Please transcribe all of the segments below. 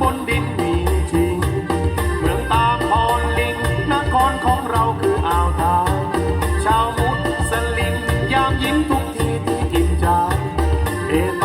บนดินมีจริง เมืองตาพรลิงนครของเราคืออ่าวไทยชาวมุสลิมยามยิ้มทุกทีที่กินใจเอต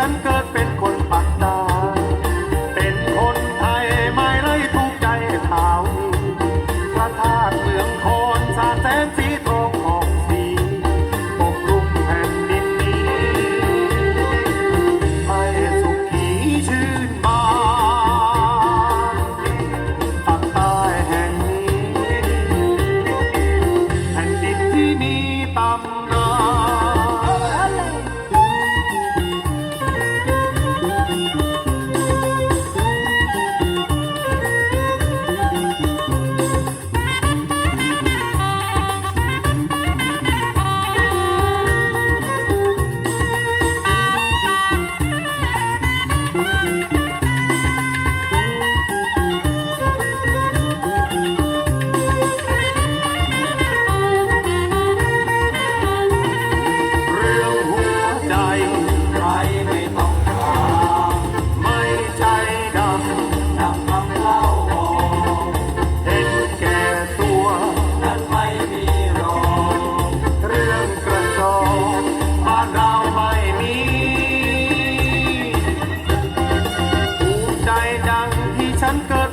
ฉันเกิดเป็นคนปากใต้เป็นคนไทยไม่เลยถูกใจชาวนี้พระธาตุเมืองคอนสาแสนสีทองทองสีปกคลุมแผ่นดินนี้ไห้สุขีชื่นบานปากตาแห่งนี้ แผ่นดินที่มีตำนาน sun curl.